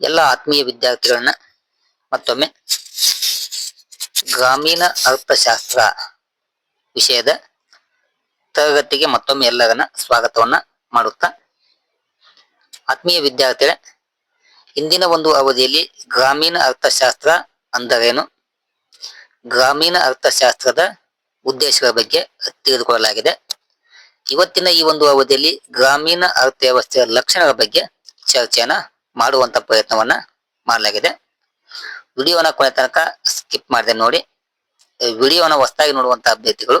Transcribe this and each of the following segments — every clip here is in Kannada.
ಎಲ್ಲ ಆತ್ಮೀಯ ವಿದ್ಯಾರ್ಥಿಗಳನ್ನ ಮತ್ತೊಮ್ಮೆ ಗ್ರಾಮೀಣ ಅರ್ಥಶಾಸ್ತ್ರ ವಿಷಯದ ತರಗತಿಗೆ ಮತ್ತೊಮ್ಮೆ ಎಲ್ಲರನ್ನ ಸ್ವಾಗತವನ್ನ ಮಾಡುತ್ತಾ ಆತ್ಮೀಯ ವಿದ್ಯಾರ್ಥಿಗಳ, ಇಂದಿನ ಒಂದು ಅವಧಿಯಲ್ಲಿ ಗ್ರಾಮೀಣ ಅರ್ಥಶಾಸ್ತ್ರ ಅಂದರೇನು? ಗ್ರಾಮೀಣ ಅರ್ಥಶಾಸ್ತ್ರದ ಉದ್ದೇಶಗಳ ಬಗ್ಗೆ ತಿಳಿದುಕೊಳ್ಳಲಾಗಿದೆ. ಇವತ್ತಿನ ಈ ಒಂದು ಅವಧಿಯಲ್ಲಿ ಗ್ರಾಮೀಣ ಅರ್ಥವ್ಯವಸ್ಥೆಯ ಲಕ್ಷಣಗಳ ಬಗ್ಗೆ ಚರ್ಚೆಯನ್ನ ಮಾಡುವಂತ ಪ್ರಯತ್ನವನ್ನ ಮಾಡಲಾಗಿದೆ. ವಿಡಿಯೋನ ಕೊನೆ ತನಕ ಸ್ಕಿಪ್ ಮಾಡಿದೆ ನೋಡಿ. ವಿಡಿಯೋನ ಹೊಸದಾಗಿ ನೋಡುವಂತ ಅಭ್ಯರ್ಥಿಗಳು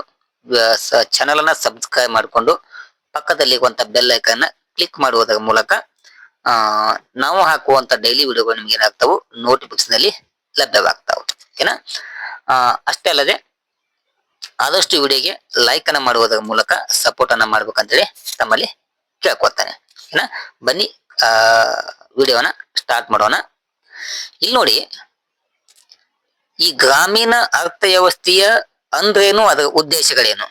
ಚಾನಲ್ ಅನ್ನ ಸಬ್ಸ್ಕ್ರೈಬ್ ಮಾಡಿಕೊಂಡು ಪಕ್ಕದಲ್ಲಿರುವಂತ ಬೆಲ್ ಐಕನ್ ಕ್ಲಿಕ್ ಮಾಡುವುದರ ಮೂಲಕ ನಾವು ಹಾಕುವಂತ ಡೈಲಿ ವಿಡಿಯೋಗಳು ನಿಮ್ಗೆ ಏನಾಗ್ತಾವು ನೋಟಿಫಿಕೇಶನ್ ಅಲ್ಲಿ ಲಭ್ಯವಾಗ್ತಾವು. ಓಕೆನಾ? ಅಷ್ಟೇ ಅಲ್ಲದೆ ಆದಷ್ಟು ವಿಡಿಯೋಗೆ ಲೈಕ್ ಅನ್ನ ಮಾಡುವುದರ ಮೂಲಕ ಸಪೋರ್ಟ್ ಅನ್ನ ಮಾಡ್ಬೇಕಂತೇಳಿ ತಮ್ಮಲ್ಲಿ ಕೇಳ್ಕೊತಾನೆ ಓಕೆನಾ? ಬನ್ನಿ ವಿಡಿಯೋನ ಸ್ಟಾರ್ಟ್ ಮಾಡೋಣ. ಇಲ್ಲಿ ನೋಡಿ, ಈ ಗ್ರಾಮೀಣ ಅರ್ಥವ್ಯವಸ್ಥೆಯ ಅಂದ್ರೇನು ಅದರ ಉದ್ದೇಶಗಳೇನು?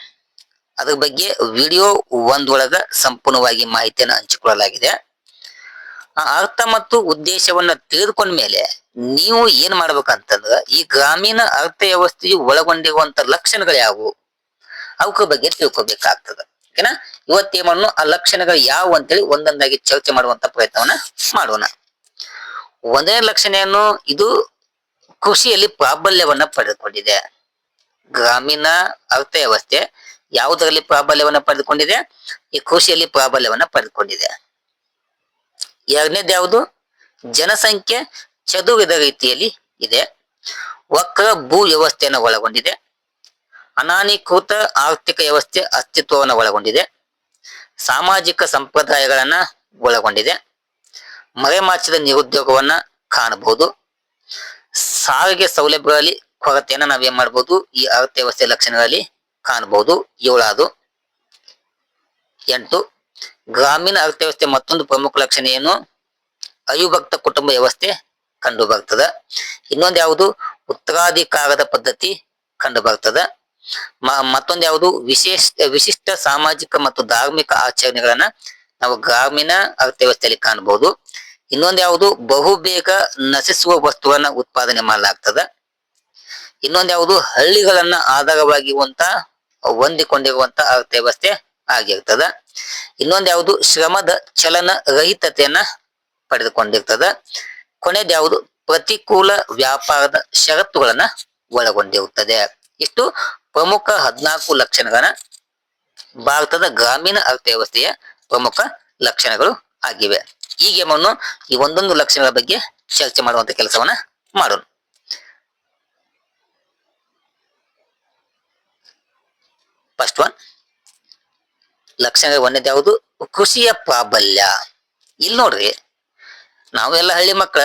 ಅದ್ರ ಬಗ್ಗೆ ವಿಡಿಯೋ ಒಂದೊಳಗ ಸಂಪೂರ್ಣವಾಗಿ ಮಾಹಿತಿಯನ್ನು ಹಂಚಿಕೊಳ್ಳಲಾಗಿದೆ. ಆ ಅರ್ಥ ಮತ್ತು ಉದ್ದೇಶವನ್ನ ತಿಳಿದುಕೊಂಡ ಮೇಲೆ ನೀವು ಏನ್ ಮಾಡ್ಬೇಕಂತಂದ್ರ, ಈ ಗ್ರಾಮೀಣ ಅರ್ಥವ್ಯವಸ್ಥೆಯು ಒಳಗೊಂಡಿರುವಂತ ಲಕ್ಷಣಗಳು ಯಾವುವು ಅವಕ್ಕ ಬಗ್ಗೆ ತಿಳ್ಕೊಬೇಕಾಗ್ತದ. ಓಕೆನಾ ಇವತ್ತೇಮನ್ನು ಆ ಲಕ್ಷಣಗಳು ಯಾವ ಅಂತೇಳಿ ಒಂದೊಂದಾಗಿ ಚರ್ಚೆ ಮಾಡುವಂತ ಪ್ರಯತ್ನವನ್ನ ಮಾಡೋಣ. ಒಂದನೇ ಲಕ್ಷಣ ಇದು ಕೃಷಿಯಲ್ಲಿ ಪ್ರಾಬಲ್ಯವನ್ನ ಪಡೆದುಕೊಂಡಿದೆ. ಗ್ರಾಮೀಣ ಅರ್ಥವ್ಯವಸ್ಥೆ ಯಾವುದರಲ್ಲಿ ಪ್ರಾಬಲ್ಯವನ್ನ ಪಡೆದುಕೊಂಡಿದೆ? ಈ ಕೃಷಿಯಲ್ಲಿ ಪ್ರಾಬಲ್ಯವನ್ನ ಪಡೆದುಕೊಂಡಿದೆ. ಎರಡನೇದು ಯಾವುದು? ಜನಸಂಖ್ಯೆ ಚದುರಿದ ರೀತಿಯಲ್ಲಿ ಇದೆ. ವಕ್ರ ಭೂ ವ್ಯವಸ್ಥೆಯನ್ನು ಒಳಗೊಂಡಿದೆ. ಅನಾನೀಕೃತ ಆರ್ಥಿಕ ವ್ಯವಸ್ಥೆ ಅಸ್ತಿತ್ವವನ್ನು ಒಳಗೊಂಡಿದೆ. ಸಾಮಾಜಿಕ ಸಂಪ್ರದಾಯಗಳನ್ನ ಒಳಗೊಂಡಿದೆ. ಮರೆಮಾಚಿದ ನಿರುದ್ಯೋಗವನ್ನ ಕಾಣಬಹುದು. ಸಾರಿಗೆ ಸೌಲಭ್ಯಗಳಲ್ಲಿ ಕೊರತೆಯನ್ನ ನಾವೇನ್ ಮಾಡಬಹುದು ಈ ಅರ್ಥವ್ಯವಸ್ಥೆ ಲಕ್ಷಣಗಳಲ್ಲಿ ಕಾಣಬಹುದು. ಏಳಾದು, ಎಂಟು, ಗ್ರಾಮೀಣ ಅರ್ಥವ್ಯವಸ್ಥೆ ಮತ್ತೊಂದು ಪ್ರಮುಖ ಲಕ್ಷಣ ಏನು? ಅವಿಭಕ್ತ ಕುಟುಂಬ ವ್ಯವಸ್ಥೆ ಕಂಡು ಬರ್ತದ ಇನ್ನೊಂದು ಯಾವುದು? ಉತ್ತರಾಧಿಕಾರದ ಪದ್ಧತಿ ಕಂಡು ಬರ್ತದ ಮತ್ತೊಂದು ಯಾವುದು? ವಿಶೇಷ, ವಿಶಿಷ್ಟ ಸಾಮಾಜಿಕ ಮತ್ತು ಧಾರ್ಮಿಕ ಆಚರಣೆಗಳನ್ನ ನಾವು ಗ್ರಾಮೀಣ ಅರ್ಥವ್ಯವಸ್ಥೆಯಲ್ಲಿ ಕಾಣಬಹುದು. ಇನ್ನೊಂದು ಯಾವುದು? ಬಹುಬೇಗ ನಶಿಸುವ ವಸ್ತುಗಳನ್ನ ಉತ್ಪಾದನೆ ಮಾಡಲಾಗ್ತದ. ಇನ್ನೊಂದು ಯಾವುದು? ಹಳ್ಳಿಗಳನ್ನ ಆಧಾರವಾಗಿರುವಂತ, ಹೊಂದಿಕೊಂಡಿರುವಂತ ಅರ್ಥವ್ಯವಸ್ಥೆ ಆಗಿರ್ತದ. ಇನ್ನೊಂದು ಯಾವುದು? ಶ್ರಮದ ಚಲನ ರಹಿತತೆಯನ್ನ ಪಡೆದುಕೊಂಡಿರ್ತದ. ಕೊನೆಯದು ಯಾವುದು? ಪ್ರತಿಕೂಲ ವ್ಯಾಪಾರದ ಷರತ್ತುಗಳನ್ನ ಒಳಗೊಂಡಿರುತ್ತದೆ. ಇಷ್ಟು ಪ್ರಮುಖ ಹದಿನಾಲ್ಕು ಲಕ್ಷಣಗಳ ಭಾರತದ ಗ್ರಾಮೀಣ ಅರ್ಥವ್ಯವಸ್ಥೆಯ ಪ್ರಮುಖ ಲಕ್ಷಣಗಳು ಆಗಿವೆ. ಈ ಗೇಮನ್ನು ಈ ಒಂದೊಂದು ಲಕ್ಷಣಗಳ ಬಗ್ಗೆ ಚರ್ಚೆ ಮಾಡುವಂತ ಕೆಲಸವನ್ನ ಮಾಡೋಣ. ಫಸ್ಟ್ ಒನ್ ಲಕ್ಷಣ ಒಂದೇದು ಯಾವುದು? ಕೃಷಿಯ ಪ್ರಾಬಲ್ಯ. ಇಲ್ಲಿ ನೋಡ್ರಿ, ನಾವೆಲ್ಲ ಹಳ್ಳಿ ಮಕ್ಕಳ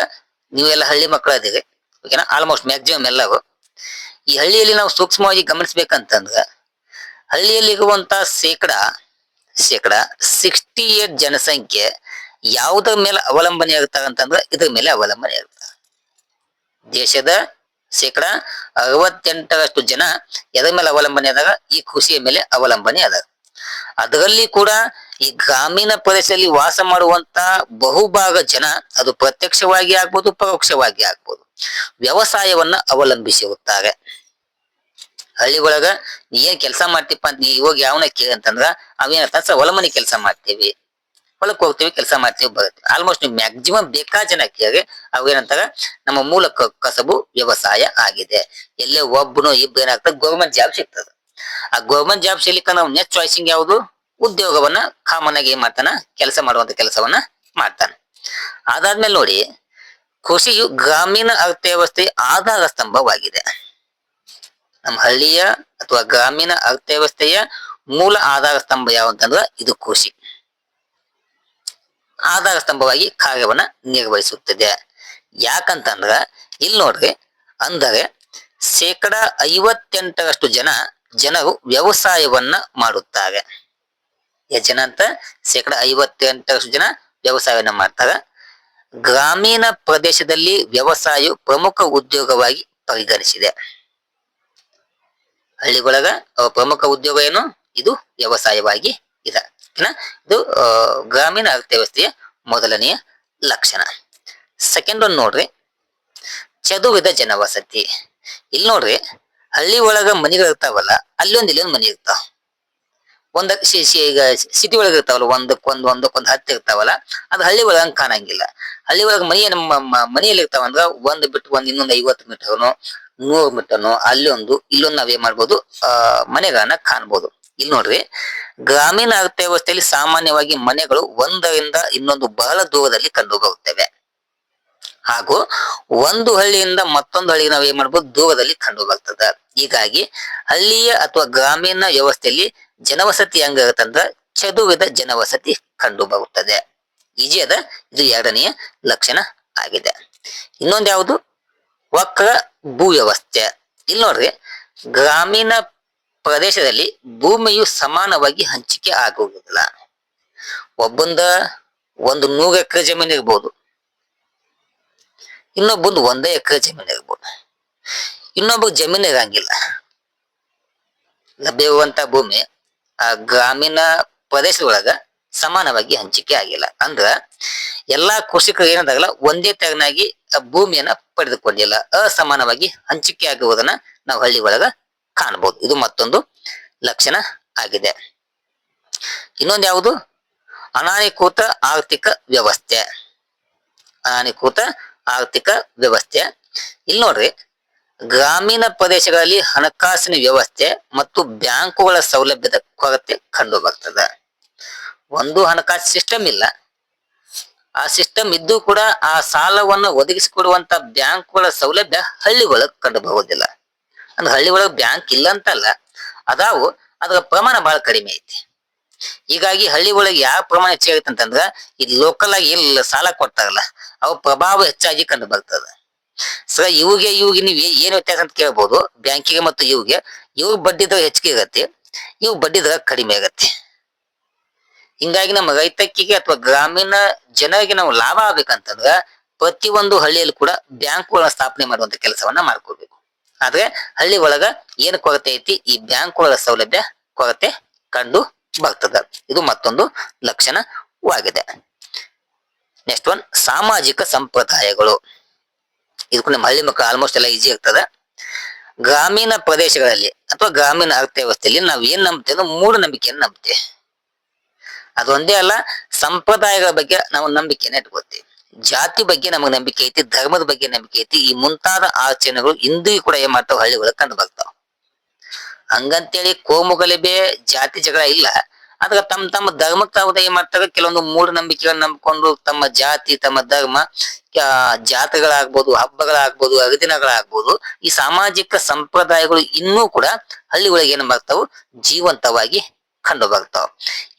ನೀವೆಲ್ಲ ಹಳ್ಳಿ ಮಕ್ಕಳ ಇದೀರಿ ಓಕೆನಾ ಆಲ್ಮೋಸ್ಟ್ ಮ್ಯಾಕ್ಸಿಮಮ್ ಎಲ್ಲರೂ. ಈ ಹಳ್ಳಿಯಲ್ಲಿ ನಾವು ಸೂಕ್ಷ್ಮವಾಗಿ ಗಮನಿಸ್ಬೇಕಂತಂದ್ರ ಹಳ್ಳಿಯಲ್ಲಿರುವಂತ ಶೇಕಡ ಶೇಕಡ ಸಿಕ್ಸ್ಟಿ ಏಟ್ ಜನಸಂಖ್ಯೆ ಯಾವುದರ ಮೇಲೆ ಅವಲಂಬನೆ ಆಗ್ತಾರಂತಂದ್ರ ಇದ್ರ ಮೇಲೆ ಅವಲಂಬನೆ ಆಗ್ತಾರೆ ದೇಶದ ಶೇಕಡ ಅರವತ್ತೆಂಟರಷ್ಟು ಜನ ಎದ್ರ ಮೇಲೆ ಅವಲಂಬನೆ ಆದಾಗ ಈ ಕೃಷಿಯ ಮೇಲೆ ಅವಲಂಬನೆ ಅದ ಅದರಲ್ಲಿ ಕೂಡ ಈ ಗ್ರಾಮೀಣ ಪ್ರದೇಶದಲ್ಲಿ ವಾಸ ಮಾಡುವಂತ ಬಹುಭಾಗ ಜನ ಅದು ಪ್ರತ್ಯಕ್ಷವಾಗಿ ಆಗ್ಬೋದು, ಪರೋಕ್ಷವಾಗಿ ಆಗ್ಬೋದು. ವ್ಯವಸಾಯವನ್ನ ಅವಲಂಬಿಸಿರುತ್ತಾರೆ. ಹಳ್ಳಿ ಒಳಗ ನೀ ಏನ್ ಕೆಲಸ ಮಾಡ್ತಿಪ್ಪ ಅಂತ ನೀ ಇವಾಗ ಯಾವನ ಕೇಳಿ ಅಂತಂದ್ರ ಅವೇನ ಸರ್, ಹೊಲ ಮನೆ ಕೆಲಸ ಮಾಡ್ತೀವಿ. ಹೊಲಕ್ಕೆ ಹೋಗ್ತೀವಿ, ಕೆಲಸ ಮಾಡ್ತೀವಿ, ಬರುತ್ತೆ. ಆಲ್ಮೋಸ್ಟ್ ನೀವು ಮ್ಯಾಕ್ಸಿಮಮ್ ಬೇಕಾ ಜನ ಕೇಳಿ ಅವೇನಂತಾರ? ನಮ್ಮ ಮೂಲ ಕಸಬು ವ್ಯವಸಾಯ ಆಗಿದೆ. ಎಲ್ಲೇ ಒಬ್ಬನು ಇಬ್ಬರು ಏನಾಗ್ತದೆ? ಗೌರ್ಮೆಂಟ್ ಜಾಬ್ ಸಿಗ್ತದೆ. ಆ ಗೌರ್ಮೆಂಟ್ ಜಾಬ್ ಸಿಗ್ಲಿಕ್ಕೆ ನಾವು ನೆಕ್ಸ್ಟ್ ಚಾಯ್ಸಿಂಗ್ ಯಾವುದು? ಉದ್ಯೋಗವನ್ನ ಕಾಮನ್ ಆಗಿ ಏನ್ ಮಾಡ್ತಾನ? ಕೆಲಸ ಮಾಡುವಂತ ಕೆಲಸವನ್ನ ಮಾಡ್ತಾನೆ. ಅದಾದ್ಮೇಲೆ ನೋಡಿ ಕೃಷಿಯು ಗ್ರಾಮೀಣ ಅರ್ಥವ್ಯವಸ್ಥೆಯ ಆಧಾರ ಸ್ತಂಭವಾಗಿದೆ. ನಮ್ಮ ಹಳ್ಳಿಯ ಅಥವಾ ಗ್ರಾಮೀಣ ಅರ್ಥವ್ಯವಸ್ಥೆಯ ಮೂಲ ಆಧಾರ ಸ್ತಂಭ ಯಾವಂತಂದ್ರ ಇದು ಕೃಷಿ. ಆಧಾರ ಸ್ತಂಭವಾಗಿ ಕಾರ್ಯವನ್ನ ನಿರ್ವಹಿಸುತ್ತದೆ. ಯಾಕಂತಂದ್ರ ಇಲ್ಲಿ ನೋಡ್ರಿ ಅಂದರೆ ಶೇಕಡ ಐವತ್ತೆಂಟರಷ್ಟು ಜನ ಜನರು ವ್ಯವಸಾಯವನ್ನ ಮಾಡುತ್ತಾರೆ. ಜನ ಅಂತ? ಶೇಕಡ ಐವತ್ತೆಂಟರಷ್ಟು ಜನ ವ್ಯವಸಾಯವನ್ನ ಮಾಡ್ತಾರೆ. ಗ್ರಾಮೀಣ ಪ್ರದೇಶದಲ್ಲಿ ವ್ಯವಸಾಯವು ಪ್ರಮುಖ ಉದ್ಯೋಗವಾಗಿ ಪರಿಗಣಿಸಿದೆ. ಹಳ್ಳಿಗೊಳಗ ಪ್ರಮುಖ ಉದ್ಯೋಗ ಏನು? ಇದು ವ್ಯವಸಾಯವಾಗಿ ಇದೆ? ಇದು ಗ್ರಾಮೀಣ ಅರ್ಥವ್ಯವಸ್ಥೆಯ ಮೊದಲನೆಯ ಲಕ್ಷಣ. ಸೆಕೆಂಡ್ ಒನ್ ನೋಡ್ರಿ. ಚದುವಿದ ಜನವಸತಿ. ಇಲ್ಲಿ ನೋಡ್ರಿ ಹಳ್ಳಿ ಒಳಗ ಮನೆಗಳು ಇರ್ತಾವಲ್ಲ ಒಂದು ಮನಿ ಇರ್ತಾವ. ಒಂದ ಈಗ ಸಿಟಿ ಒಳಗ ಇರ್ತಾವಲ್ಲ ಒಂದಕ್ಕೊಂದ್ ಒಂದಕ್ಕೊಂದ್ ಹತ್ತಿ ಇರ್ತಾವಲ್ಲ, ಅದು ಹಳ್ಳಿ ಒಳಗ ಹಂಗ್ ಕಾಣಂಗಿಲ್ಲ. ಹಳ್ಳಿ ಒಳಗ ಮನೆಯ ನಮ್ಮ ಮನೆಯಲ್ಲಿ ಇರ್ತಾವಂದ್ರ ಒಂದ್ ಬಿಟ್ಟು ಒಂದ್ ಇನ್ನೊಂದ್ ಐವತ್ತು ಮೀಟರ್ನು, ನೂರು ಮೀಟರ್ನು, ಅಲ್ಲಿ ಒಂದು, ಇಲ್ಲೊಂದ್ ನಾವೇನ್ ಮಾಡ್ಬೋದು, ಆ, ಮನೆಗಳನ್ನ ಕಾಣ್ಬೋದು. ಇಲ್ಲಿ ನೋಡ್ರಿ, ಗ್ರಾಮೀಣ ಅರ್ಥವ್ಯವಸ್ಥೆಯಲ್ಲಿ ಸಾಮಾನ್ಯವಾಗಿ ಮನೆಗಳು ಒಂದರಿಂದ ಇನ್ನೊಂದು ಬಹಳ ದೂರದಲ್ಲಿ ಕಂಡು ಬರುತ್ತವೆ ಹಾಗೂ ಒಂದು ಹಳ್ಳಿಯಿಂದ ಮತ್ತೊಂದು ಹಳ್ಳಿಗೆ ನಾವು ಏನ್ ಮಾಡ್ಬೋದು, ದೂರದಲ್ಲಿ ಕಂಡು ಬರ್ತದ ಹೀಗಾಗಿ ಹಳ್ಳಿಯ ಅಥವಾ ಗ್ರಾಮೀಣ ವ್ಯವಸ್ಥೆಯಲ್ಲಿ ಜನವಸತಿ ಹೆಂಗಾಗತ್ತಂದ್ರ ಚದುವಿದ ಜನವಸತಿ ಕಂಡು ಬರುತ್ತದೆ ಈಜಿ ಅದ ಇದು ಎರಡನೆಯ ಲಕ್ಷಣ ಆಗಿದೆ. ಇನ್ನೊಂದು ಯಾವುದು? ವಕ್ರ ಭೂ ವ್ಯವಸ್ಥೆ ಇಲ್ಲಿ ನೋಡ್ರಿ, ಗ್ರಾಮೀಣ ಪ್ರದೇಶದಲ್ಲಿ ಭೂಮಿಯು ಸಮಾನವಾಗಿ ಹಂಚಿಕೆ ಆಗುವುದಿಲ್ಲ. ಒಬ್ಬಂದ ಒಂದು ನೂರು ಎಕರೆ ಜಮೀನು ಇರ್ಬೋದು. ಇನ್ನೊಬ್ಬಂದು ಒಂದೇ ಎಕರೆ ಜಮೀನು ಇರ್ಬೋದು. ಇನ್ನೊಬ್ಬ ಜಮೀನು ಇರಂಗಿಲ್ಲ. ಲಭ್ಯವಂತ ಭೂಮಿ ಆ, ಗ್ರಾಮೀಣ ಪ್ರದೇಶದೊಳಗ ಸಮಾನವಾಗಿ ಹಂಚಿಕೆ ಆಗಿಲ್ಲ. ಅಂದ್ರ ಎಲ್ಲಾ ಕೃಷಿಕರು ಏನದಾಗಲ್ಲ ಒಂದೇ ತೆರನಾಗಿ ಭೂಮಿಯನ್ನ ಪಡೆದುಕೊಂಡಿಲ್ಲ. ಅಸಮಾನವಾಗಿ ಹಂಚಿಕೆ ಆಗುವುದನ್ನ ನಾವು ಹಳ್ಳಿ ಒಳಗ ಕಾಣಬಹುದು ಇದು ಮತ್ತೊಂದು ಲಕ್ಷಣ ಆಗಿದೆ. ಇನ್ನೊಂದು ಯಾವುದು? ಅನಾನುಕೂತ ಆರ್ಥಿಕ ವ್ಯವಸ್ಥೆ. ಅನಾನುಕೂತ ಆರ್ಥಿಕ ವ್ಯವಸ್ಥೆ. ಇಲ್ಲಿ ನೋಡ್ರಿ ಗ್ರಾಮೀಣ ಪ್ರದೇಶಗಳಲ್ಲಿ ಹಣಕಾಸಿನ ವ್ಯವಸ್ಥೆ ಮತ್ತು ಬ್ಯಾಂಕುಗಳ ಸೌಲಭ್ಯದ ಕೊರತೆ ಕಂಡು ಬರ್ತದೆ ಒಂದು ಹಣಕಾಸು ಸಿಸ್ಟಮ್ ಇಲ್ಲ. ಆ ಸಿಸ್ಟಮ್ ಇದ್ದು ಕೂಡ ಆ ಸಾಲವನ್ನು ಒದಗಿಸಿಕೊಡುವಂತ ಬ್ಯಾಂಕುಗಳ ಸೌಲಭ್ಯ ಹಳ್ಳಿ ಕಂಡುಬರುವುದಿಲ್ಲ. ಕಂಡು ಬರುವುದಿಲ್ಲ ಅಂದ್ರೆ ಹಳ್ಳಿ ಒಳಗ್ ಬ್ಯಾಂಕ್ ಇಲ್ಲ ಅಂತಲ್ಲ, ಅದಾವು, ಅದರ ಪ್ರಮಾಣ ಬಹಳ ಕಡಿಮೆ ಐತಿ. ಹೀಗಾಗಿ ಹಳ್ಳಿ ಒಳಗೆ ಯಾವ ಪ್ರಮಾಣ ಹೆಚ್ಚಾಗುತ್ತೆ ಅಂತಂದ್ರೆ ಇದು ಲೋಕಲ್ ಆಗಿ ಎಲ್ಲ ಸಾಲ ಕೊಡ್ತಾರಲ್ಲ, ಅವು ಪ್ರಭಾವ ಹೆಚ್ಚಾಗಿ ಕಂಡು ಬರ್ತದೆ ಸೊ ಇವಿಗೆ ಇವಿಗೆ ನೀವು ಏನು ವ್ಯತ್ಯಾಸ ಅಂತ ಕೇಳ್ಬೋದು. ಬ್ಯಾಂಕಿಗೆ ಮತ್ತು ಇವಿಗೆ ಇವ್ ಬಡ್ಡಿ ದರ ಹೆಚ್ಚಿಗೆ ಆಗತ್ತೆ ಇವ್ ಬಡ್ಡಿ ದರ ಕಡಿಮೆ ಆಗತ್ತೆ. ಹಿಂಗಾಗಿ ನಮ್ಮ ರೈತಕ್ಕಿಗೆ ಅಥವಾ ಗ್ರಾಮೀಣ ಜನರಿಗೆ ನಾವು ಲಾಭ ಆಗ್ಬೇಕಂತಂದ್ರ ಪ್ರತಿಯೊಂದು ಹಳ್ಳಿಯಲ್ಲಿ ಕೂಡ ಬ್ಯಾಂಕುಗಳ ಸ್ಥಾಪನೆ ಮಾಡುವಂತ ಕೆಲಸವನ್ನ ಮಾಡ್ಕೊಳ್ಬೇಕು. ಆದ್ರೆ ಹಳ್ಳಿ ಒಳಗ ಏನ್ ಕೊರತೆ ಐತಿ? ಈ ಬ್ಯಾಂಕುಗಳ ಸೌಲಭ್ಯ ಕೊರತೆ ಕಂಡು ಬರ್ತದ. ಇದು ಮತ್ತೊಂದು ಲಕ್ಷಣವಾಗಿದೆ. ನೆಕ್ಸ್ಟ್ ಒನ್ ಸಾಮಾಜಿಕ ಸಂಪ್ರದಾಯಗಳು. ಇದಕ್ಕೂ ನಮ್ಮ ಹಳ್ಳಿ ಮಕ್ಕಳು ಆಲ್ಮೋಸ್ಟ್ ಎಲ್ಲ ಈಜಿ ಆಗ್ತದೆ. ಗ್ರಾಮೀಣ ಪ್ರದೇಶಗಳಲ್ಲಿ ಅಥವಾ ಗ್ರಾಮೀಣ ಅರ್ಥವ್ಯವಸ್ಥೆಯಲ್ಲಿ ನಾವು ಏನ್ ನಂಬ್ತೇವೆ ಅಂದ್ರೆ ಮೂಢನಂಬಿಕೆಯನ್ನು ನಂಬ್ತೇವೆ. ಅದೊಂದೇ ಅಲ್ಲ, ಸಂಪ್ರದಾಯಗಳ ಬಗ್ಗೆ ನಾವು ನಂಬಿಕೆನ ಇಟ್ಕೋತೀವಿ ಜಾತಿ ಬಗ್ಗೆ ನಮಗೆ ನಂಬಿಕೆ ಐತಿ, ಧರ್ಮದ ಬಗ್ಗೆ ನಂಬಿಕೆ ಐತಿ, ಈ ಮುಂತಾದ ಆಚರಣೆಗಳು ಇಂದಿಗೂ ಕೂಡ ಏನ್ ಮಾಡ್ತಾವ ಹಳ್ಳಿ ಒಳಗೆ ಕಂಡು ಬರ್ತಾವ. ಹಂಗಂತೇಳಿ ಕೋಮುಗಲಿಬೆ ಜಾತಿ ಜಗಳ ಇಲ್ಲ. ಆದ್ರೆ ತಮ್ಮ ತಮ್ಮ ಧರ್ಮಕ್ಕೆ ತಾವು ಏನ್ ಮಾಡ್ತಾರೆ. ಕೆಲವೊಂದು ಮೂಢನಂಬಿಕೆಗಳನ್ನ ನಂಬಿಕೊಂಡು ತಮ್ಮ ಜಾತಿ ತಮ್ಮ ಧರ್ಮ ಆ, ಜಾತ್ರೆಗಳಾಗ್ಬೋದು ಹಬ್ಬಗಳಾಗ್ಬೋದು ಹರಿದಿನಗಳಾಗ್ಬೋದು ಈ ಸಾಮಾಜಿಕ ಸಂಪ್ರದಾಯಗಳು ಇನ್ನೂ ಕೂಡ ಹಳ್ಳಿ ಒಳಗೆ ಏನ್ ಬರ್ತಾವು ಜೀವಂತವಾಗಿ ಕಂಡು ಬರ್ತಾವ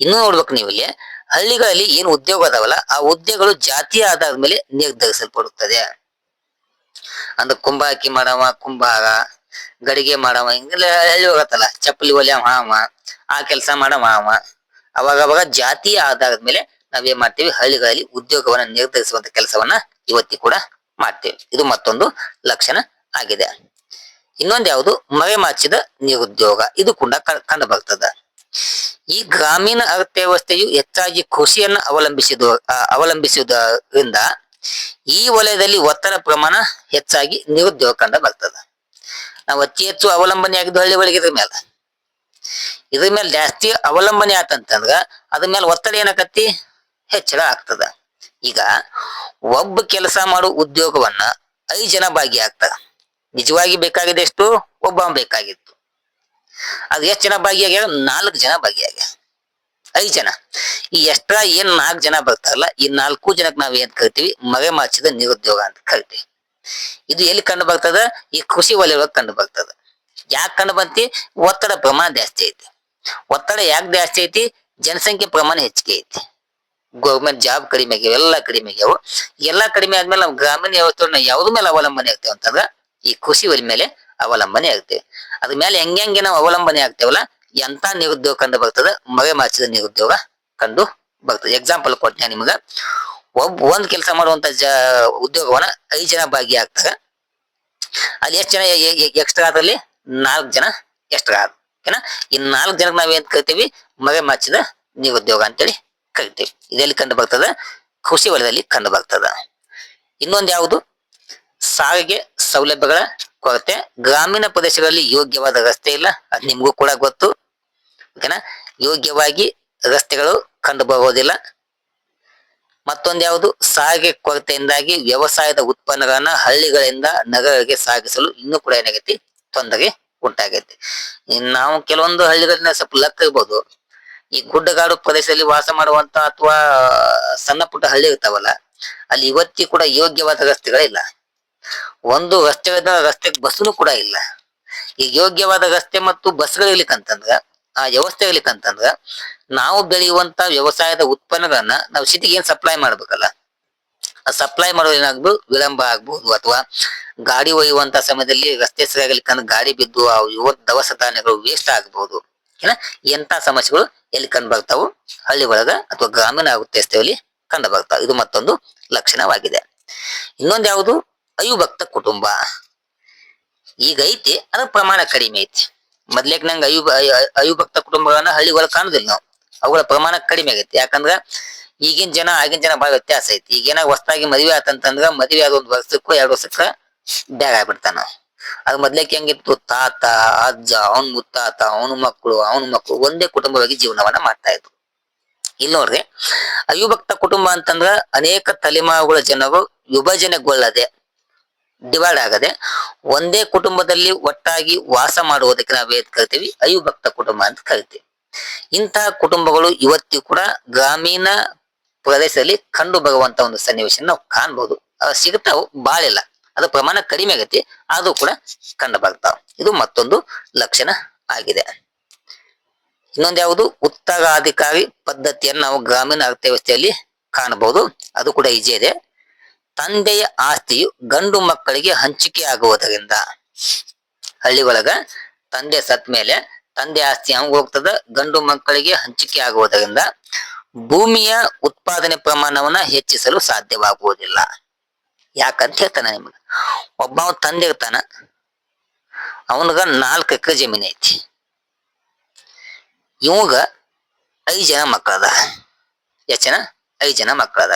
ಇನ್ನೂ ನೋಡ್ಬೇಕು ನೀವು ಇಲ್ಲಿ ಹಳ್ಳಿಗಳಲ್ಲಿ ಏನು ಉದ್ಯೋಗ ಅದಾವಲ್ಲ ಆ ಉದ್ಯೋಗಗಳು ಜಾತಿಯ ಆಧಾರದ ಮೇಲೆ ನಿರ್ಧರಿಸಲ್ಪಡುತ್ತದೆ. ಅಂದ್ರೆ ಕುಂಬಾಕಿ ಮಾಡವ ಕುಂಬಾರ ಗಡಿಗೆ ಮಾಡವ ಹಿಂಗೆಲ್ಲ ಹಳ್ಳಿ ಹೋಗತ್ತಲ್ಲ ಚಪ್ಪಲಿ ಒಲೆ ಮಾವ ಆ ಕೆಲಸ ಅವ. ಅವಾಗ ಅವಾಗ ಜಾತಿ ಆಧಾರದ ಮೇಲೆ ನಾವೇನ್ ಮಾಡ್ತೀವಿ? ಹಳ್ಳಿಗಳಲ್ಲಿ ಉದ್ಯೋಗವನ್ನ ನಿರ್ಧರಿಸುವಂತ ಕೆಲಸವನ್ನ ಇವತ್ತಿ ಕೂಡ ಮಾಡ್ತೇವೆ. ಇದು ಮತ್ತೊಂದು ಲಕ್ಷಣ ಆಗಿದೆ. ಇನ್ನೊಂದು ಯಾವುದು? ಮರೆಮಾಚಿದ ನಿರುದ್ಯೋಗ. ಇದು ಕೂಡ ಕಂಡು ಬರ್ತದ. ಈ ಗ್ರಾಮೀಣ ಅರ್ಥವ್ಯವಸ್ಥೆಯು ಹೆಚ್ಚಾಗಿ ಕೃಷಿಯನ್ನ ಅವಲಂಬಿಸಿದ ಅವಲಂಬಿಸುವುದರಿಂದ ಈ ವಲಯದಲ್ಲಿ ಒತ್ತಡ ಪ್ರಮಾಣ ಹೆಚ್ಚಾಗಿ ನಿರುದ್ಯೋಗ ಕಂಡು ಬರ್ತದ. ನಾವು ಅತಿ ಹೆಚ್ಚು ಅವಲಂಬನೆ ಆಗಿದ್ದು ಹಳ್ಳಿ ಒಳಗೆ ಇದ್ರ ಮೇಲೆ. ಇದ್ರ ಮೇಲೆ ಜಾಸ್ತಿ ಅವಲಂಬನೆ ಆತಂತಂದ್ರ ಅದ್ರ ಮೇಲೆ ಒತ್ತಡ ಏನಕತ್ತಿ? ಹೆಚ್ಚಳ ಆಗ್ತದ. ಈಗ ಒಬ್ಬ ಕೆಲಸ ಮಾಡೋ ಉದ್ಯೋಗವನ್ನ ಐದು ಜನ ಭಾಗಿಯಾಗ್ತಾರ ನಿಜವಾಗಿ ಬೇಕಾಗಿದೆ ಎಷ್ಟು? ಒಬ್ಬ ಬೇಕಾಗಿತ್ತು. ಅದು ಎಷ್ಟು ಜನ ಭಾಗಿಯಾಗ್ಯಾರ? ನಾಲ್ಕು ಜನ ಭಾಗಿಯಾಗ ಐದ್ ಜನ. ಈ ಎಕ್ಸ್ಟ್ರಾ ಏನ್ ನಾಲ್ಕು ಜನ ಬರ್ತಾರಲ್ಲ, ಈ ನಾಲ್ಕು ಜನಕ್ಕೆ ನಾವ್ ಏನ್ ಕರಿತೀವಿ? ಮರೆ ಮಾಚಿದ ನಿರುದ್ಯೋಗ ಅಂತ ಕರಿತೀವಿ. ಇದು ಎಲ್ಲಿ ಕಂಡು ಬರ್ತದ? ಈ ಕೃಷಿ ವಲಯದೊಳಗೆ ಕಂಡು ಬರ್ತದ. ಯಾಕೆ ಕಂಡು ಬಂತಿ? ಒತ್ತಡ ಪ್ರಮಾಣ ಜಾಸ್ತಿ ಐತಿ. ಒತ್ತಡ ಯಾಕೆ ಜಾಸ್ತಿ ಐತಿ? ಜನಸಂಖ್ಯೆ ಪ್ರಮಾಣ ಹೆಚ್ಚಿಗೆ ಐತಿ. ಗೌರ್ಮೆಂಟ್ ಜಾಬ್ ಕಡಿಮೆ ಆಗ್ಯಾವ, ಎಲ್ಲ ಕಡಿಮೆ ಆಗ್ಯಾವ. ಎಲ್ಲ ಕಡಿಮೆ ಆದ್ಮೇಲೆ ನಮ್ಮ ಗ್ರಾಮೀಣ ವ್ಯವಸ್ಥೆ ಯಾವ್ದ್ರ ಮೇಲೆ ಅವಲಂಬನೆ ಆಗ್ತೇವೆ ಅಂತಂದ್ರ ಈ ಕೃಷಿ ಒಲಿ ಮೇಲೆ ಅವಲಂಬನೆ ಆಗ್ತೇವೆ. ಅದ್ರ ಮೇಲೆ ಹೆಂಗೆ ನಾವು ಅವಲಂಬನೆ ಆಗ್ತೇವಲ್ಲ, ಎಂತ ನಿರುದ್ಯೋಗ ಕಂಡು ಬರ್ತದ ಮರೆ ಮಾಚಿದ ನಿರುದ್ಯೋಗ ಕಂಡು ಬರ್ತದೆ. ಎಕ್ಸಾಂಪಲ್ ಕೊಟ್ಟೆ ನಿಮ್ಗ. ಒಬ್, ಒಂದ್ ಕೆಲಸ ಮಾಡುವಂತ ಜ, ಉದ್ಯೋಗವನ್ನ ಐದ್ ಜನ ಭಾಗಿಯಾಗ್ತಾರ ಅಲ್ಲಿ ಎಷ್ಟು ಜನ ಎಕ್ಸ್ಟ್ರಾ ಅದ್ರಲ್ಲಿ? ನಾಲ್ಕು ಜನ ಎಕ್ಸ್ಟ್ರಾ ಆದ ಓಕೆನಾ ಇನ್ ನಾಲ್ಕು ಜನಕ್ಕೆ ನಾವೇನ್ ಕರಿತೀವಿ? ಮರೆ ಮಾಚಿದ ನಿರುದ್ಯೋಗ ಅಂತೇಳಿ ಕರಿತೀವಿ. ಇದೆಲ್ಲಿ ಕಂಡು ಬರ್ತದ? ಕೃಷಿ ವಲಯದಲ್ಲಿ ಕಂಡು ಬರ್ತದ. ಇನ್ನೊಂದು ಯಾವುದು? ಸಾರಿಗೆ ಸೌಲಭ್ಯಗಳ ಕೊರತೆ. ಗ್ರಾಮೀಣ ಪ್ರದೇಶಗಳಲ್ಲಿ ಯೋಗ್ಯವಾದ ರಸ್ತೆ ಇಲ್ಲ. ಅದು ನಿಮಗೂ ಕೂಡ ಗೊತ್ತು. ಓಕೆನಾ? ಯೋಗ್ಯವಾಗಿ ರಸ್ತೆಗಳು ಕಂಡು ಬರುವುದಿಲ್ಲ ಮತ್ತೊಂದು ಯಾವುದು? ಸಾರಿಗೆ ಕೊರತೆಯಿಂದಾಗಿ ವ್ಯವಸಾಯದ ಉತ್ಪನ್ನಗಳನ್ನ ಹಳ್ಳಿಗಳಿಂದ ನಗರಗಳಿಗೆ ಸಾಗಿಸಲು ಇನ್ನೂ ಕೂಡ ಏನಾಗೈತಿ? ತೊಂದರೆ ಉಂಟಾಗೈತಿ. ನಾವು ಕೆಲವೊಂದು ಹಳ್ಳಿಗಳನ್ನ ಸ್ವಲ್ಪ ಲಕ್ ಇರ್ಬೋದು. ಈ ಗುಡ್ಡಗಾಡು ಪ್ರದೇಶದಲ್ಲಿ ವಾಸ ಮಾಡುವಂತ ಅಥವಾ ಸಣ್ಣ ಪುಟ್ಟ ಹಳ್ಳಿ ಇರ್ತಾವಲ್ಲ, ಅಲ್ಲಿ ಇವತ್ತಿ ಕೂಡ ಯೋಗ್ಯವಾದ ರಸ್ತೆಗಳಿಲ್ಲ. ಒಂದು ರಸ್ತೆ ರಸ್ತೆ ಬಸ್ನು ಕೂಡ ಇಲ್ಲ. ಈ ಯೋಗ್ಯವಾದ ರಸ್ತೆ ಮತ್ತು ಬಸ್ಗಳಿರ್ಲಿಕ್ಕಂತಂದ್ರ ಆ ವ್ಯವಸ್ಥೆ ಇರ್ಲಿಕ್ಕಂತಂದ್ರ ನಾವು ಬೆಳೆಯುವಂತ ವ್ಯವಸಾಯದ ಉತ್ಪನ್ನಗಳನ್ನ ನಾವು ಸಿಟಿಗೆ ಏನ್ ಸಪ್ಲೈ ಮಾಡ್ಬೇಕಲ್ಲ. ಸಪ್ಲೈ ಮಾಡೋ ಏನಾಗ್ಬೋದು ವಿಳಂಬ ಆಗ್ಬಹುದು ಅಥವಾ ಗಾಡಿ ಒಯ್ಯುವಂತ ಸಮಯದಲ್ಲಿ ರಸ್ತೆ ಸರಿಯಾಗಲಿಕ್ಕಂದ್ರೆ ಗಾಡಿ ಬಿದ್ದು ಆ ಯುವ ದವಸ ಧಾನ್ಯಗಳು ವೇಸ್ಟ್ ಆಗಬಹುದು ಏನ? ಎಂತ ಸಮಸ್ಯೆಗಳು ಎಲ್ಲಿ ಕಂಡು ಬರ್ತಾವು, ಹಳ್ಳಿ ಒಳಗ ಅಥವಾ ಗ್ರಾಮೀಣ ರಸ್ತೆಯಲ್ಲಿ ಕಂಡು ಬರ್ತಾವ. ಇದು ಮತ್ತೊಂದು ಲಕ್ಷಣವಾಗಿದೆ. ಇನ್ನೊಂದು ಯಾವುದು? ಅಯುಭಕ್ತ ಕುಟುಂಬ. ಈಗ ಐತಿ, ಅದ್ರ ಪ್ರಮಾಣ ಕಡಿಮೆ ಐತಿ. ಮೊದ್ಲೇಕ್ ನಂಗೆ ಅಯು ಅಯು- ಅಯುಭಕ್ತ ಕುಟುಂಬಗಳನ್ನ ಹಳ್ಳಿ ಒಳಗ್ ಕಾಣುದಿಲ್ಲ ನಾವು. ಅವುಗಳ ಪ್ರಮಾಣ ಕಡಿಮೆ ಆಗೈತಿ. ಯಾಕಂದ್ರ ಈಗಿನ ಜನ, ಆಗಿನ ಜನ ಬಹಳ ವ್ಯತ್ಯಾಸ ಐತಿ. ಈಗೇನ ಹೊಸದಾಗಿ ಮದ್ವೆ ಆತಂತಂದ್ರ ಮದ್ವೆ ಆದ ಒಂದ್ ವರ್ಷಕ್ಕೂ ಎರಡು ವರ್ಷಕ್ಕ ಬ್ಯಾಗ್ ಆಗ್ಬಿಡ್ತಾನ ಅದ್ ಮೊದ್ಲಕ್ಕೆ ಹೆಂಗಿತ್ತು? ತಾತ, ಅಜ್ಜ, ಅವನ್ ಮುತ್ತಾತ, ಅವನ ಮಕ್ಕಳು ಅವನ ಮಕ್ಕಳು ಒಂದೇ ಕುಟುಂಬವಾಗಿ ಜೀವನವನ್ನ ಮಾಡ್ತಾ ಇದ್ರು. ಇಲ್ಲಿ ನೋಡ್ರಿ, ಅವಿಭಕ್ತ ಕುಟುಂಬ ಅಂತಂದ್ರ ಅನೇಕ ತಲೆಮಾರುಗಳ ಜನರು ವಿಭಜನೆಗೊಳ್ಳದೆ, ಡಿವೈಡ್ ಆಗದೆ ಒಂದೇ ಕುಟುಂಬದಲ್ಲಿ ಒಟ್ಟಾಗಿ ವಾಸ ಮಾಡುವುದಕ್ಕೆ ನಾವು ಏನ್ ಕರಿತೀವಿ? ಅವಿಭಕ್ತ ಕುಟುಂಬ ಅಂತ ಕರಿತೀವಿ. ಇಂತಹ ಕುಟುಂಬಗಳು ಇವತ್ತಿಗೂ ಕೂಡ ಗ್ರಾಮೀಣ ಪ್ರದೇಶದಲ್ಲಿ ಕಂಡು ಬರುವಂತ ಒಂದು ಸನ್ನಿವೇಶ ನಾವು ಕಾಣಬಹುದು ಸಿಗ್ತಾವು ಬಾಳಿಲ್ಲ ಅದು ಪ್ರಮಾಣ ಕಡಿಮೆ ಆಗತಿ ಅದು ಕೂಡ ಕಂಡು ಬರ್ತಾವ. ಇದು ಮತ್ತೊಂದು ಲಕ್ಷಣ ಆಗಿದೆ. ಇನ್ನೊಂದು ಯಾವುದು? ಉತ್ತರಾಧಿಕಾರಿ ಪದ್ಧತಿಯನ್ನು ನಾವು ಗ್ರಾಮೀಣ ಅರ್ಥವ್ಯವಸ್ಥೆಯಲ್ಲಿ ಕಾಣಬಹುದು. ಅದು ಕೂಡ ಈಜಿ ಇದೆ. ತಂದೆಯ ಆಸ್ತಿಯು ಗಂಡು ಮಕ್ಕಳಿಗೆ ಹಂಚಿಕೆ ಆಗುವುದರಿಂದ ಹಳ್ಳಿ ಒಳಗ ತಂದೆ ಸತ್ ಮೇಲೆ ತಂದೆ ಆಸ್ತಿ ಹಂಗ ಹೋಗ್ತದ, ಗಂಡು ಮಕ್ಕಳಿಗೆ ಹಂಚಿಕೆ ಆಗುವುದರಿಂದ ಭೂಮಿಯ ಉತ್ಪಾದನೆ ಪ್ರಮಾಣವನ್ನ ಹೆಚ್ಚಿಸಲು ಸಾಧ್ಯವಾಗುವುದಿಲ್ಲ. ಯಾಕಂತ ಹೇಳ್ತಾನೆ ನಿಮ್ಗೆ? ಒಬ್ಬ ತಂದೆ ಇರ್ತಾನ, ಅವನಿಗ ನಾಲ್ಕು ಎಕರೆ ಜಮೀನ್ ಐತಿ. ಇವಾಗ ಐದ್ ಜನ ಮಕ್ಕಳದ ಎಷ್ಟ್ ಜನ ಐದ್ ಜನ ಮಕ್ಕಳದ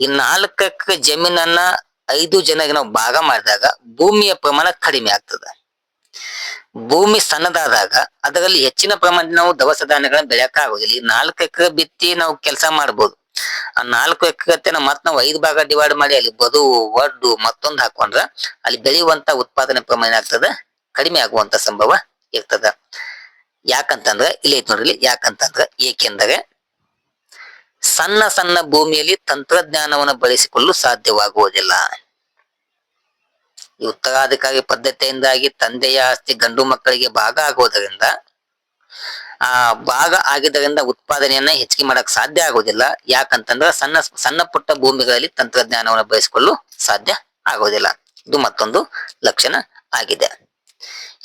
ಈ ನಾಲ್ಕು ಎಕರೆ ಜಮೀನನ್ನ ಐದು ಜನಗೆ ನಾವು ಭಾಗ ಮಾಡಿದಾಗ ಭೂಮಿಯ ಪ್ರಮಾಣ ಕಡಿಮೆ ಆಗ್ತದ. ಭೂಮಿ ಸಣ್ಣದಾದಾಗ ಅದರಲ್ಲಿ ಹೆಚ್ಚಿನ ಪ್ರಮಾಣದ ನಾವು ದವಸ ಧಾನ್ಯಗಳನ್ನ ಬೆಳೆಯಕ್ ಆಗೋದಿಲ್ಲ. ಈ ನಾಲ್ಕು ಎಕರೆ ಬಿತ್ತಿ ನಾವು ಕೆಲಸ ಮಾಡ್ಬೋದು. ಆ ನಾಲ್ಕು ಎಕರೆನ ಮತ್ ನಾವು ಐದು ಭಾಗ ಡಿವೈಡ್ ಮಾಡಿ ಅಲ್ಲಿ ಬದು, ಒಡ್ಡು ಮತ್ತೊಂದು ಹಾಕೊಂಡ್ರ ಅಲ್ಲಿ ಬೆಳೆಯುವಂತ ಉತ್ಪಾದನೆ ಪ್ರಮಾಣ ಏನಾಗ್ತದ? ಕಡಿಮೆ ಆಗುವಂತ ಸಂಭವ ಇರ್ತದ. ಯಾಕಂತಂದ್ರ, ಇಲ್ಲಿ ಐತ್ ನೋಡ್ರಿ. ಯಾಕಂತಂದ್ರ, ಏಕೆಂದರೆ ಸಣ್ಣ ಸಣ್ಣ ಭೂಮಿಯಲ್ಲಿ ತಂತ್ರಜ್ಞಾನವನ್ನು ಬಳಸಿಕೊಳ್ಳಲು ಸಾಧ್ಯವಾಗುವುದಿಲ್ಲ. ಈ ಉತ್ತರಾಧಿಕಾರಿ ಪದ್ಧತಿಯಿಂದಾಗಿ ತಂದೆಯ ಆಸ್ತಿ ಗಂಡು ಮಕ್ಕಳಿಗೆ ಭಾಗ ಆಗುವುದರಿಂದ, ಆ, ಭಾಗ ಆಗಿದ್ದರಿಂದ ಉತ್ಪಾದನೆಯನ್ನ ಹೆಚ್ಚಿಗೆ ಮಾಡಕ್ ಸಾಧ್ಯ ಆಗುವುದಿಲ್ಲ. ಯಾಕಂತಂದ್ರೆ ಸಣ್ಣ ಸಣ್ಣ ಪುಟ್ಟ ಭೂಮಿಗಳಲ್ಲಿ ತಂತ್ರಜ್ಞಾನವನ್ನು ಬಳಸಿಕೊಳ್ಳಲು ಸಾಧ್ಯ ಆಗುವುದಿಲ್ಲ. ಇದು ಮತ್ತೊಂದು ಲಕ್ಷಣ ಆಗಿದೆ.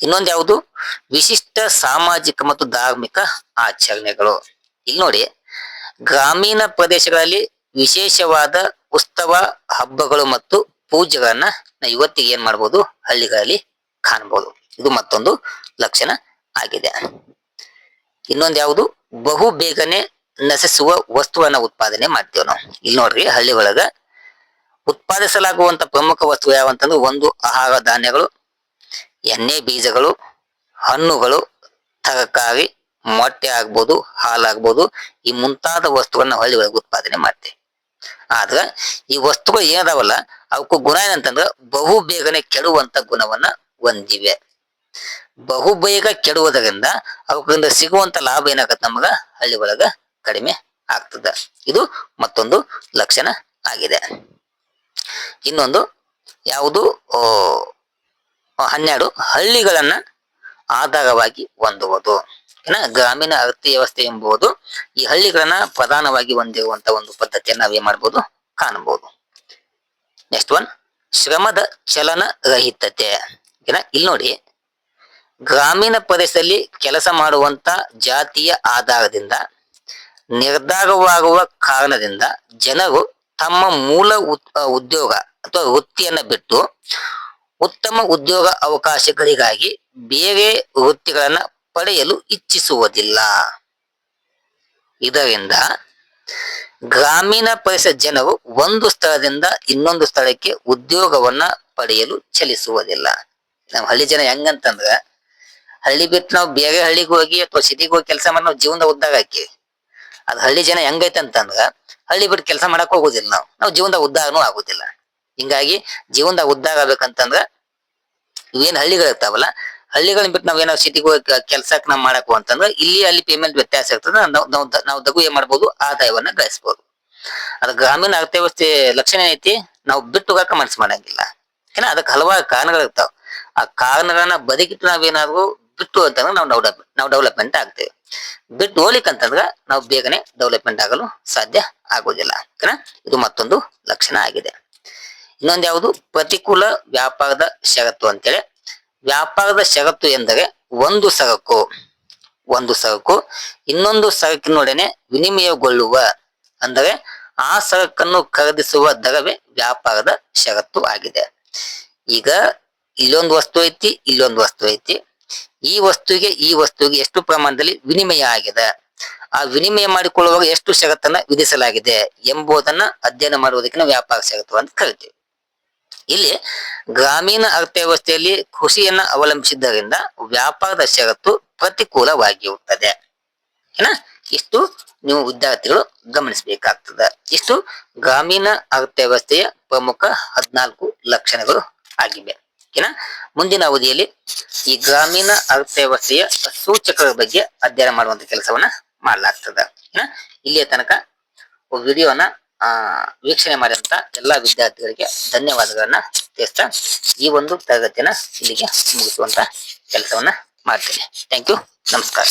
ಇನ್ನೊಂದು ಯಾವುದು? ವಿಶಿಷ್ಟ ಸಾಮಾಜಿಕ ಮತ್ತು ಧಾರ್ಮಿಕ ಆಚರಣೆಗಳು. ಇಲ್ಲಿ ನೋಡಿ, ಗ್ರಾಮೀಣ ಪ್ರದೇಶಗಳಲ್ಲಿ ವಿಶೇಷವಾದ ಉತ್ಸವ ಹಬ್ಬಗಳು ಮತ್ತು ಪೂಜೆಗಳನ್ನ ನಾವು ಇವತ್ತಿಗೆ ಏನ್ ಮಾಡ್ಬೋದು? ಹಳ್ಳಿಗಳಲ್ಲಿ ಕಾಣಬಹುದು ಇದು ಮತ್ತೊಂದು ಲಕ್ಷಣ ಆಗಿದೆ. ಇನ್ನೊಂದು ಯಾವುದು? ಬಹು ಬೇಗನೆ ನಶಿಸುವ ವಸ್ತುವನ್ನ ಉತ್ಪಾದನೆ ಮಾಡ್ತೇವೆ ನಾವು. ಇಲ್ಲಿ ನೋಡ್ರಿ ಹಳ್ಳಿ ಒಳಗ ಉತ್ಪಾದಿಸಲಾಗುವಂತ ಪ್ರಮುಖ ವಸ್ತು ಯಾವಂತಂದ್ರೆ ಒಂದು ಆಹಾರ ಧಾನ್ಯಗಳು, ಎಣ್ಣೆ ಬೀಜಗಳು, ಹಣ್ಣುಗಳು, ತರಕಾರಿ, ಮೊಟ್ಟೆ ಆಗ್ಬೋದು ಹಾಲಾಗ್ಬೋದು ಈ ಮುಂತಾದ ವಸ್ತುಗಳನ್ನ ಹಳ್ಳಿ ಒಳಗೆ ಉತ್ಪಾದನೆ ಮಾಡ್ತೇವೆ. ಆದ್ರ ಈ ವಸ್ತುಗಳು ಏನದಾವಲ್ಲ, ಅವಕ್ಕೂ ಗುಣ ಏನಂತಂದ್ರ ಬಹು ಬೇಗನೆ ಕೆಡುವಂತ ಗುಣವನ್ನ ಹೊಂದಿವೆ. ಬಹು ಬೇಗ ಕೆಡುವುದರಿಂದ ಅವಕ್ಕಿಂದ ಸಿಗುವಂತ ಲಾಭ ಏನಾಗತ್ತೆ ನಮಗ? ಹಳ್ಳಿ ಒಳಗ ಕಡಿಮೆ ಆಗ್ತದ. ಇದು ಮತ್ತೊಂದು ಲಕ್ಷಣ ಆಗಿದೆ. ಇನ್ನೊಂದು ಯಾವುದು? ಹನ್ನೆರಡು ಹಳ್ಳಿಗಳನ್ನ ಆಧಾರವಾಗಿ ಹೊಂದುವುದು. ಗ್ರಾಮೀಣ ಅರ್ಥವ್ಯವಸ್ಥೆ ಎಂಬುದು ಈ ಹಳ್ಳಿಗಳನ್ನ ಪ್ರಧಾನವಾಗಿ ಹೊಂದಿರುವಂತ ಒಂದು ಪದ್ಧತಿಯನ್ನು ನಾವೇ ಮಾಡ್ಬೋದು ಕಾಣಬಹುದು ನೆಕ್ಸ್ಟ್ ಒನ್ ಶ್ರಮದ ಚಲನ ರಹಿತತೆ. ಇಲ್ಲಿ ನೋಡಿ, ಗ್ರಾಮೀಣ ಪ್ರದೇಶದಲ್ಲಿ ಕೆಲಸ ಮಾಡುವಂತ ಜಾತಿಯ ಆಧಾರದಿಂದ, ನಿರ್ಧಾರವಾಗುವ ಕಾರಣದಿಂದ ಜನರು ತಮ್ಮ ಮೂಲ ಉದ್ಯೋಗ ಅಥವಾ ವೃತ್ತಿಯನ್ನ ಬಿಟ್ಟು ಉತ್ತಮ ಉದ್ಯೋಗ ಅವಕಾಶಗಳಿಗಾಗಿ ಬೇರೆ ವೃತ್ತಿಗಳನ್ನ ಪಡೆಯಲು ಇಚ್ಛಿಸುವುದಿಲ್ಲ. ಇದರಿಂದ ಗ್ರಾಮೀಣ ಪರಿಸರ ಜನರು ಒಂದು ಸ್ಥಳದಿಂದ ಇನ್ನೊಂದು ಸ್ಥಳಕ್ಕೆ ಉದ್ಯೋಗವನ್ನ ಪಡೆಯಲು ಚಲಿಸುವುದಿಲ್ಲ. ನಮ್ಮ ಹಳ್ಳಿ ಜನ ಹೆಂಗಂತಂದ್ರ, ಹಳ್ಳಿ ಬಿಟ್ಟು ನಾವು ಬೇರೆ ಹಳ್ಳಿಗೆ ಹೋಗಿ ಅಥವಾ ಸಿಟಿಗೆ ಹೋಗಿ ಕೆಲಸ ಮಾಡಿ ನಾವು ಜೀವನದ ಉದ್ದಾಗ ಹಾಕಿ ಅದ್ ಹಳ್ಳಿ ಜನ ಹೆಂಗೈತೆ ಅಂತಂದ್ರ ಹಳ್ಳಿ ಬಿಟ್ಟು ಕೆಲಸ ಮಾಡಕ್ ಹೋಗುದಿಲ್ಲ ನಾವು. ನಾವು ಜೀವನದ ಉದ್ದಾರನೂ ಆಗುದಿಲ್ಲ. ಹಿಂಗಾಗಿ ಜೀವನದ ಉದ್ಧಾರ ಆಗ್ಬೇಕಂತಂದ್ರ, ಇವೇನ್ ಹಳ್ಳಿಗಳು ಇರ್ತಾವಲ್ಲ ಹಳ್ಳಿಗಳನ್ನ ಬಿಟ್ಟು ನಾವ್ ಏನೋ ಸಿಟಿಗೆ ಹೋಗಿ ನಾವ್ ಮಾಡಕ್ ಅಂತಂದ್ರೆ ಇಲ್ಲಿ ಅಲ್ಲಿ ಪೇಮೆಂಟ್ ವ್ಯತ್ಯಾಸ ಇರ್ತದೆ. ನಾವು ನಾವು ನಾವು ದಗು ಏನ್ ಮಾಡ್ಬೋದು? ಆದಾಯವನ್ನ ಗಳಿಸ್ಬೋದು. ಅದು ಗ್ರಾಮೀಣ ಅರ್ಥವ್ಯವಸ್ಥೆ ಲಕ್ಷಣ ಏನೈತಿ ನಾವು ಬಿಟ್ಟು ಹೋಗಕ ಮನ್ಸು ಮಾಡಂಗಿಲ್ಲ. ಏನ ಅದಕ್ಕೆ ಹಲವಾರು ಕಾರಣಗಳಿರ್ತಾವ ಆ ಕಾರಣಗಳನ್ನ ಬದುಕಿಟ್ಟು ನಾವೇನಾದ್ರು ಬಿಟ್ಟು ಅಂತಂದ್ರೆ ನಾವು ಡೆವಲಪ್ ನಾವು ಡೆವಲಪ್ಮೆಂಟ್ ಆಗ್ತೇವೆ. ಬಿಟ್ಟು ಹೋಗ್ಲಿಕ್ಕಂತಂದ್ರೆ ನಾವು ಬೇಗನೆ ಡೆವಲಪ್ಮೆಂಟ್ ಆಗಲು ಸಾಧ್ಯ ಆಗೋದಿಲ್ಲ ಇದು ಮತ್ತೊಂದು ಲಕ್ಷಣ ಆಗಿದೆ. ಇನ್ನೊಂದು ಯಾವುದು? ಪ್ರತಿಕೂಲ ವ್ಯಾಪಾರದ ಷರತ್ತು ಅಂತೇಳಿ ವ್ಯಾಪಾರದ ಷರತ್ತು ಎಂದರೆ ಒಂದು ಸರಕು ಒಂದು ಸರಕು ಇನ್ನೊಂದು ಸರಕಿನೊಡನೆ ವಿನಿಮಯಗೊಳ್ಳುವ, ಅಂದರೆ ಆ ಸರಕನ್ನು ಖರೀದಿಸುವ ದರವೇ ವ್ಯಾಪಾರದ ಷರತ್ತು ಆಗಿದೆ. ಈಗ ಇಲ್ಲೊಂದು ವಸ್ತು ಐತಿ, ಇಲ್ಲೊಂದು ವಸ್ತು ಐತಿ. ಈ ವಸ್ತುವಿಗೆ ಈ ವಸ್ತುವಿಗೆ ಎಷ್ಟು ಪ್ರಮಾಣದಲ್ಲಿ ವಿನಿಮಯ ಆಗಿದೆ? ಆ ವಿನಿಮಯ ಮಾಡಿಕೊಳ್ಳುವಾಗ ಎಷ್ಟು ಷರತ್ತನ್ನ ವಿಧಿಸಲಾಗಿದೆ ಎಂಬುದನ್ನ ಅಧ್ಯಯನ ಮಾಡುವುದಕ್ಕಿಂತ ವ್ಯಾಪಾರ ಷರತ್ತು ಅಂತ ಕರಿತೀವಿ. ಇಲ್ಲಿ ಗ್ರಾಮೀಣ ಅರ್ಥವ್ಯವಸ್ಥೆಯಲ್ಲಿ ಕೃಷಿಯನ್ನ ಅವಲಂಬಿಸಿದ್ದರಿಂದ ವ್ಯಾಪಾರದ ಷರತ್ತು ಪ್ರತಿಕೂಲವಾಗಿರುತ್ತದೆ. ಏನ? ಇಷ್ಟು ನೀವು ವಿದ್ಯಾರ್ಥಿಗಳು ಗಮನಿಸಬೇಕಾಗ್ತದೆ. ಇಷ್ಟು ಗ್ರಾಮೀಣ ಅರ್ಥವ್ಯವಸ್ಥೆಯ ಪ್ರಮುಖ ಹದಿನಾಲ್ಕು ಲಕ್ಷಣಗಳು ಆಗಿವೆ. ಏನಾ? ಮುಂದಿನ ಅವಧಿಯಲ್ಲಿ ಈ ಗ್ರಾಮೀಣ ಅರ್ಥವ್ಯವಸ್ಥೆಯ ಸೂಚಕಗಳ ಬಗ್ಗೆ ಅಧ್ಯಯನ ಮಾಡುವಂತ ಕೆಲಸವನ್ನ ಮಾಡಲಾಗ್ತದೆ. ಏನ? ಇಲ್ಲಿಯ ತನಕ ವಿಡಿಯೋನ ಆ, ವೀಕ್ಷಣೆ ಮಾಡಿದಂತ ಎಲ್ಲಾ ವಿದ್ಯಾರ್ಥಿಗಳಿಗೆ ಧನ್ಯವಾದಗಳನ್ನ ತಿಳಿಸ್ತಾ ಈ ಒಂದು ತರಗತಿಯನ್ನ ಇಲ್ಲಿಗೆ ಮುಗಿಸುವಂತ ಕೆಲಸವನ್ನ ಮಾಡ್ತೇನೆ. ಥ್ಯಾಂಕ್ ಯು ನಮಸ್ಕಾರ.